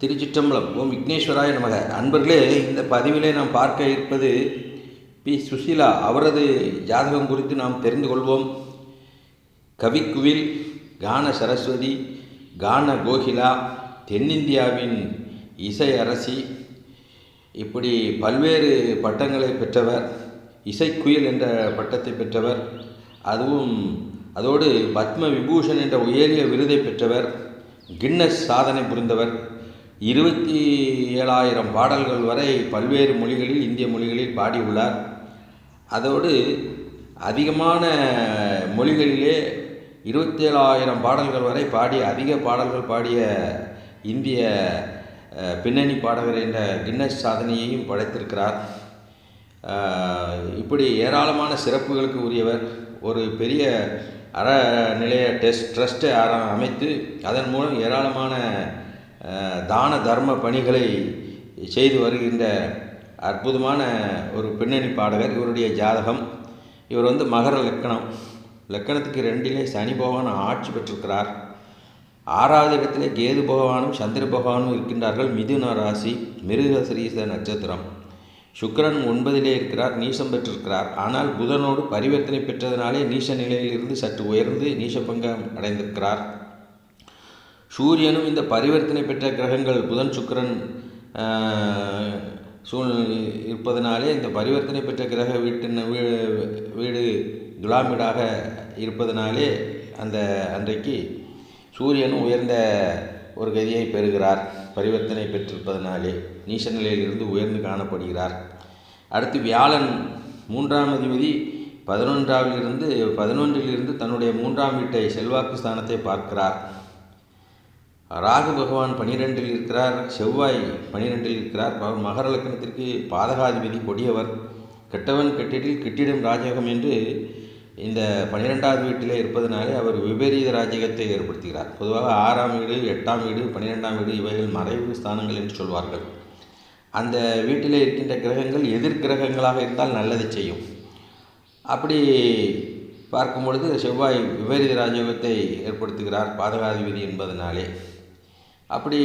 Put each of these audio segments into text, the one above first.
திருச்சிற்றம்பலம் ஓம் விக்னேஸ்வராய நமக. அன்பர்களே இந்த பதிவிலே நாம் பார்க்க இருப்பது பி. சுசீலா அவரது ஜாதகம் குறித்து நாம் தெரிந்து கொள்வோம். கவிக்குவில் கான சரஸ்வதி கான கோகிலா தென்னிந்தியாவின் இசை அரசி இப்படி பல்வேறு பட்டங்களை பெற்றவர் இசைக்குயில் என்ற பட்டத்தை பெற்றவர் அதுவும் அதோடு பத்ம விபூஷன் என்ற உயரிய விருதை பெற்றவர் கின்னஸ் சாதனை புரிந்தவர் இருபத்தி ஏழாயிரம் பாடல்கள் வரை பல்வேறு மொழிகளில் இந்திய மொழிகளில் பாடியுள்ளார். அதோடு அதிகமான மொழிகளிலே இருபத்தி ஏழாயிரம் பாடல்கள் வரை பாடிய அதிக பாடல்கள் பாடிய இந்திய பின்னணி பாடகர் என்ற கின்னஸ் சாதனையையும் படைத்திருக்கிறார். இப்படி ஏராளமான சிறப்புகளுக்கு உரியவர். ஒரு பெரிய அறநிலைய டெஸ்ட் ட்ரஸ்ட்டை அமைத்து அதன் மூலம் ஏராளமான தான தர்ம பணிகளை செய்து வருகின்ற அற்புதமான ஒரு பின்னணி பாடகர் இவருடைய ஜாதகம். இவர் வந்து மகர லக்கணம். லக்கணத்துக்கு ரெண்டிலே சனி பகவான் ஆட்சி பெற்றிருக்கிறார். ஆறாவது இடத்திலே கேது பகவானும் சந்திர பகவானும் இருக்கின்றார்கள். மிதுன ராசி மிருகசிரீச நட்சத்திரம். சுக்கரன் ஒன்பதிலே இருக்கிறார் நீசம் பெற்றிருக்கிறார். ஆனால் புதனோடு பரிவர்த்தனை பெற்றதனாலே நீச நிலையிலிருந்து சற்று உயர்ந்து நீசபங்கம் அடைந்திருக்கிறார். சூரியனும் இந்த பரிவர்த்தனை பெற்ற கிரகங்கள் புதன் சுக்கிரன் சூழ்நிலை சூழ் இருப்பதனாலே இந்த பரிவர்த்தனை பெற்ற கிரக வீட்டின் வீடு வீடு துலாமிடாக இருப்பதனாலே அந்த அன்றைக்கு சூரியனும் உயர்ந்த ஒரு கதியை பெறுகிறார் பரிவர்த்தனை பெற்றிருப்பதனாலே. நீச நிலையிலிருந்து உயர்ந்து காணப்படுகிறார். அடுத்து வியாழன் மூன்றாம் அதிபதி பதினொன்றாவிலிருந்து பதினொன்றிலிருந்து தன்னுடைய மூன்றாம் வீட்டை செல்வாக்கு ஸ்தானத்தை பார்க்கிறார். ராகு பகவான் பனிரெண்டில் இருக்கிறார் செவ்வாய் பனிரெண்டில் இருக்கிறார். அவர் மகர லக்னத்திற்கு பாதகாதிபதி கொடியவர். கெட்டவன் கெட்டிடில் கெட்டிடம் ராஜகம் என்று இந்த பன்னிரெண்டாவது வீட்டிலே இருப்பதனாலே அவர் விபரீத ராஜகத்தை ஏற்படுத்துகிறார். பொதுவாக ஆறாம் வீடு எட்டாம் வீடு பன்னிரெண்டாம் வீடு இவைகள் மறைவு ஸ்தானங்கள் என்று சொல்வார்கள். அந்த வீட்டிலே இருக்கின்ற கிரகங்கள் எதிர் கிரகங்களாக இருந்தால் நல்லது செய்யும். அப்படி பார்க்கும் பொழுது செவ்வாய் விபரீத ராஜயோகத்தை ஏற்படுத்துகிறார் பாதகாதிபதி என்பதனாலே. அப்படி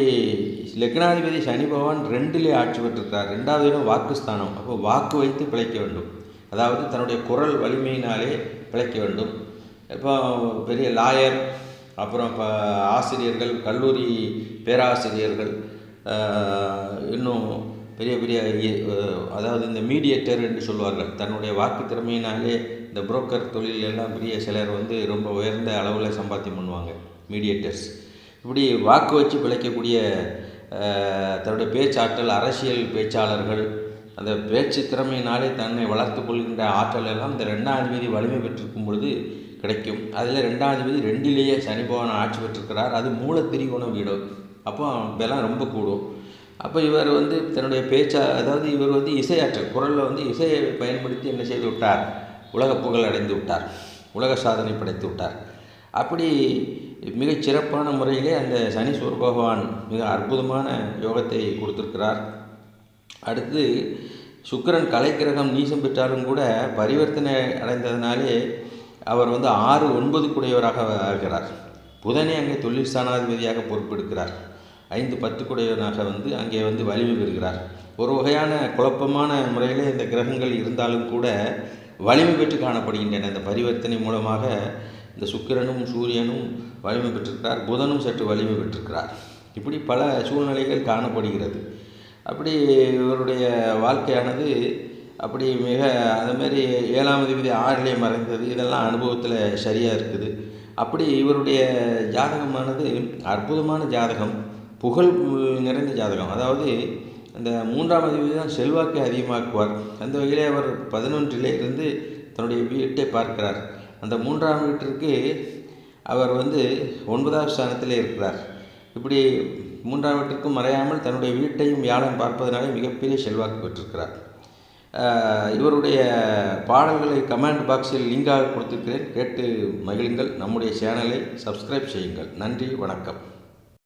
லக்னாதிபதி சனி பகவான் ரெண்டிலே ஆட்சி பெற்றிருக்கிறார். ரெண்டாவது இடம் வாக்குஸ்தானம். அப்போ வாக்கு வைத்து பிழைக்க வேண்டும். அதாவது தன்னுடைய குரல் வலிமையினாலே பிழைக்க வேண்டும். இப்போ பெரிய லாயர் அப்புறம் இப்போ ஆசிரியர்கள் கல்லூரி பேராசிரியர்கள் இன்னும் பெரிய பெரிய இ- அதாவது இந்த மீடியேட்டர் என்று சொல்வார்கள். தன்னுடைய வாக்கு திறமையினாலே இந்த புரோக்கர் தொழில் எல்லாம் பெரிய சிலர் வந்து ரொம்ப உயர்ந்த அளவில் சம்பாத்தியம் பண்ணுவாங்க. மீடியேட்டர்ஸ். இப்படி வாக்கு வச்சு பிழைக்கக்கூடிய தன்னுடைய பேச்சாற்றல் அரசியல் பேச்சாளர்கள் அந்த பேச்சு திறமையினாலே தன்னை வளர்த்து கொள்கின்ற ஆற்றல் எல்லாம் இந்த ரெண்டாம் அதிபதி வலிமை பெற்றிருக்கும் பொழுது கிடைக்கும். அதில் ரெண்டாம் அதிபதி ரெண்டிலேயே சனி பகவான் ஆட்சி பெற்றிருக்கிறார். அது மூல வீடு. அப்போ இதெல்லாம் ரொம்ப கூடும். அப்போ இவர் வந்து தன்னுடைய பேச்சா அதாவது இவர் வந்து இசையாற்றல் குரலில் வந்து இசையை பயன்படுத்தி என்ன செய்து விட்டார்? உலக புகழ் அடைந்து விட்டார். உலக சாதனை படைத்து விட்டார். அப்படி மிகச் சிறப்பான முறையிலே அந்த சனீஸ்வர பகவான் மிக அற்புதமான யோகத்தை கொடுத்துருக்கிறார். அடுத்து சுக்கிரன் கலைக்கிரகம் நீசம் பெற்றாலும் கூட பரிவர்த்தனை அடைந்ததினாலே அவர் வந்து ஆறு ஒன்பது குடையவராக ஆகிறார். புதனே அங்கே தொழில் ஸ்தானாதிபதியாக பொறுப்பெடுக்கிறார். ஐந்து பத்து குடையவனாக வந்து அங்கே வந்து வலிமை பெறுகிறார். ஒரு வகையான குழப்பமான முறையிலே இந்த கிரகங்கள் இருந்தாலும் கூட வலிமை பெற்று காணப்படுகின்றன. இந்த பரிவர்த்தனை மூலமாக இந்த சுக்கிரனும் சூரியனும் வலிமை பெற்றிருக்கிறார். புதனும் சற்று வலிமை பெற்றிருக்கிறார். இப்படி பல சூழ்நிலைகள் காணப்படுகிறது. அப்படி இவருடைய வாழ்க்கையானது அப்படி மிக அது ஏழாம் அதிபதி ஆறிலே மறைந்தது. இதெல்லாம் அனுபவத்தில் சரியாக இருக்குது. அப்படி இவருடைய ஜாதகமானது அற்புதமான ஜாதகம் புகழ் நிறைந்த ஜாதகம். அதாவது அந்த மூன்றாம் அதிபதி தான் செல்வாக்கை அதிகமாக்குவார். அந்த வகையிலே அவர் பதினொன்றிலே இருந்து தன்னுடைய வீட்டை பார்க்கிறார். அந்த மூன்றாம் வீட்டிற்கு அவர் வந்து ஒன்பதாவது ஸ்தானத்தில் இருக்கிறார். இப்படி மூன்றாம் வீட்டிற்கும் மறையாமல் தன்னுடைய வீட்டையும் வியாழன் பார்ப்பதனாலே மிகப்பெரிய செல்வாக்கு பெற்றிருக்கிறார். இவருடைய பாடல்களை கமெண்ட் பாக்ஸில் லிங்காக கொடுத்திருக்கிறேன். கேட்டு மகிழுங்கள். நம்முடைய சேனலை சப்ஸ்கிரைப் செய்யுங்கள். நன்றி. வணக்கம்.